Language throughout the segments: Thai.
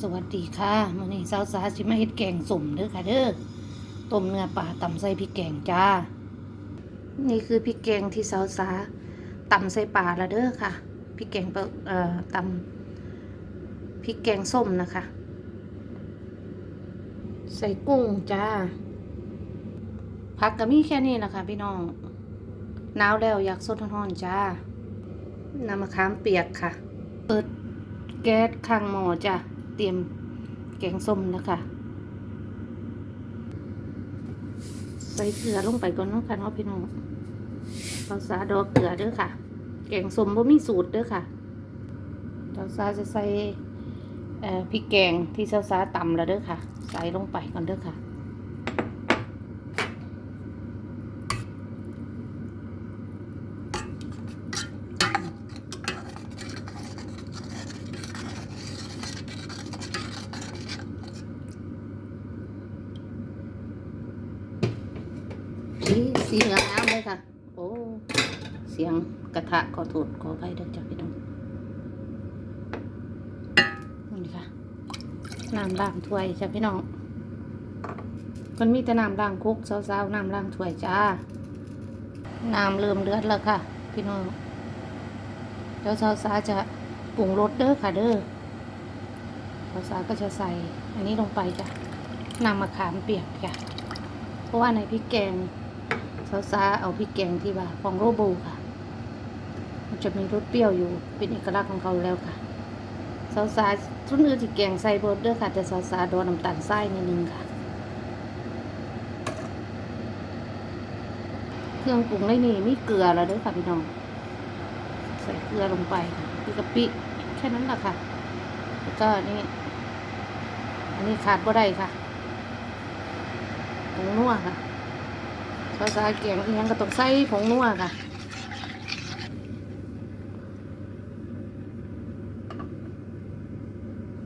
สวัสดีค่ะมื้อนี้สาวสาสิมาเฮ็ดแกงส้มเด้อค่ะเด้อต้มเนื้อปลาตำใส่พริกแกงจ้า นี่คือพริกแกงที่สาวสาตำใส่ปลาละเด้อค่ะพริกแกงเอ่อตำพริกแกงส้มนะคะ ใส่กุ้งจ้าผักก็มีแค่นี้นะคะพี่น้องหนาวแล้วอยากสดร้อนๆจ้าน้ำมะขามเปียกค่ะ เปิดแก๊สข้างหม้อจ้ะ เตรียมแกงส้มนะคะ ใส่เกลือลงไปก่อนนะคะเนาะพี่น้องเราสาดอกเกลือเด้อค่ะ แกงส้มบ่มีสูตรเด้อค่ะเราสาจะใส่พริกแกงที่เซาซาตำแล้วเด้อค่ะ ใส่ลงไปก่อนเด้อค่ะ สีสีเหลืองน้ำเลยค่ะ โอ้ เสียงกระทะขอโทษขออภัยด้วยจ้ะพี่น้องนี่ค่ะน้ำล้างถ้วยจ้ะพี่น้องมันมีแต่น้ำล้างคุกสาวๆน้ำล้างถ้วยจ้าน้ำเริ่มเดือดแล้วค่ะ พี่น้องแล้วสาวๆจะปรุงรสเด้อค่ะเด้อสาวๆก็จะใส่อันนี้ลงไปจ้ะน้ำมะขามเปียกจ้ะเพราะว่าในพริกแกง ซาซาเอาพริกแกงที่ว่าของโรโบค่ะ มันจะมีรสเปรี้ยวอยู่เป็นเอกลักษณ์ของเขาแล้วค่ะซาซาทุนอื่นที่แกงใส่บดเด้อค่ะ แต่ซาซาโดนน้ำตาลทรายนิดนึงค่ะ เครื่องปรุงในนี่มีเกลือแล้วเด้อค่ะพี่น้องใส่เกลือลงไปค่ะมีกะปิแค่นั้นแหละค่ะ แล้วก็นี่อันนี้ขาดบ่ได้ค่ะผงนัวค่ะ ภาษาเกียงอีหยังก็ต้องใส่ผงนัวค่ะ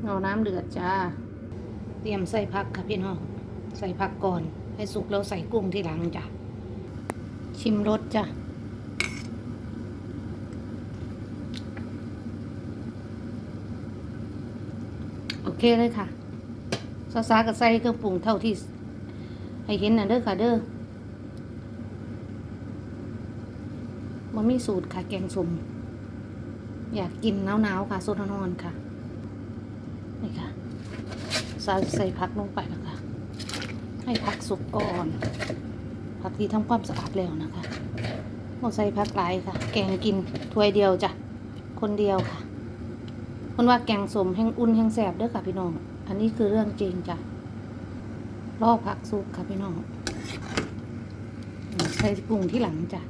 เอาน้ำเดือดจ้า เตรียมใส่ผักค่ะพี่น้อง ใส่ผักก่อน ให้สุกแล้วใส่กุ้งทีหลังจ้ะ ชิมรสจ้ะ โอเคเลยค่ะซาซากับใส่เครื่องปรุงเท่าที่ ให้เห็นน่ะเด้อค่ะเด้อ มันมีสูตรค่ะ แกงส้มอยากกินหนาวๆค่ะสดนอนค่ะ นี่ค่ะ ใส่ใส่ผักลงไปแล้วค่ะให้ผักสุกก่อนผักที่ทำความสะอาดแล้วนะคะเราใส่ผักหลายค่ะ แกงกินถ้วยเดียวจ้ะคนเดียวค่ะคนว่าแกงส้มแห้งอุ่นแห้งแสบเด้อค่ะพี่น้อง อันนี้คือเรื่องจริงจ้ะรอผักสุกค่ะพี่น้อง ใส่ปรุงที่หลังจ้ะ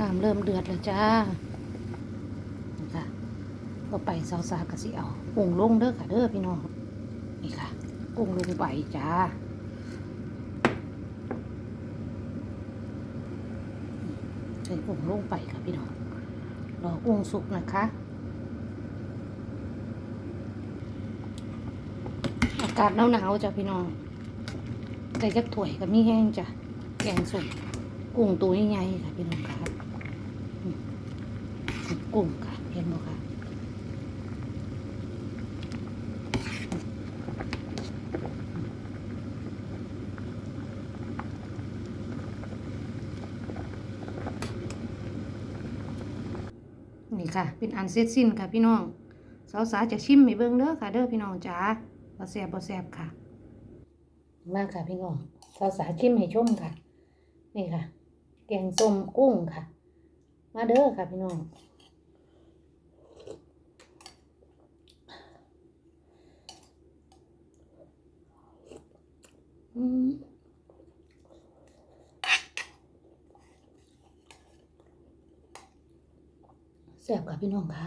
น้ำเริ่มเดือดแล้วจ้านี่ค่ะก็ไปซาซากะสิเอาปรุงลงเด้อค่ะเด้อพี่น้องนี่ค่ะปรุงลงไปจ้าใส่ปรุงลงไปค่ะพี่น้องรอกุ้งสุกนะคะอากาศหนาวๆจ้ะพี่น้องใส่จักถ้วยก็มีแห้งจ้ะแกงส้มกุ้งตัวใหญ่ๆค่ะพี่น้องค่ะอืม กุ้งค่ะ เห็นไหมคะนี่ค่ะ เป็นอันเสร็จสิ้นค่ะพี่น้องสาวสาจะชิมให้เบิ่งเด้อค่ะ เด้อพี่น้องจ๋าบ่แซ่บบ่แซ่บค่ะ มาค่ะพี่น้องสาวสาชิมให้ชมค่ะ นี่ค่ะ แกงส้มกุ้งค่ะ มาเด้อค่ะพี่น้อง อืมแซ่บค่ะพี่น้องค่ะ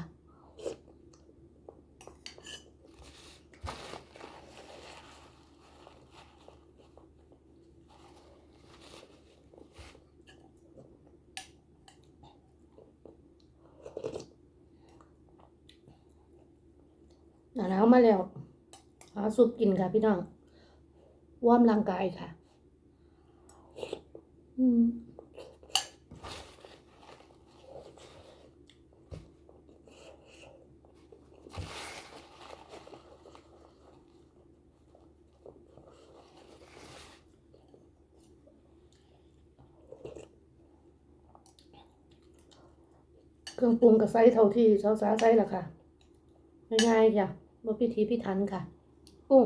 หนาวมาแล้วหาซุปกินค่ะพี่น้องวอร์มร่างกายค่ะ อืม เครื่องปรุงกับไซส์เท่าที่สาวสาไซส์ละค่ะ ง่ายๆจ้ะบ่พิธีพิถันค่ะ กุ้ง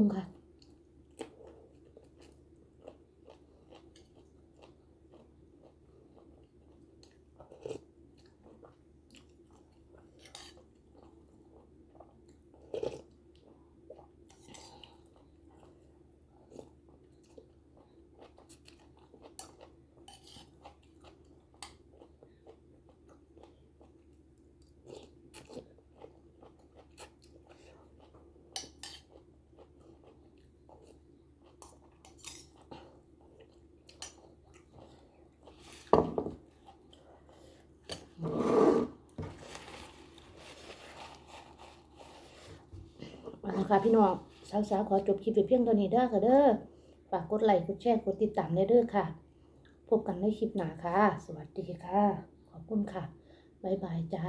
กุ้ง ค่ะพี่น้องสาวสาวๆขอจบคลิปไปเพียงเท่านี้เด้อค่ะเด้อฝากกดไลค์กดแชร์กดติดตามได้เด้อค่ะ พบกันในคลิปหน้าค่ะ สวัสดีค่ะ ขอบคุณค่ะ บ๊ายบายจ้า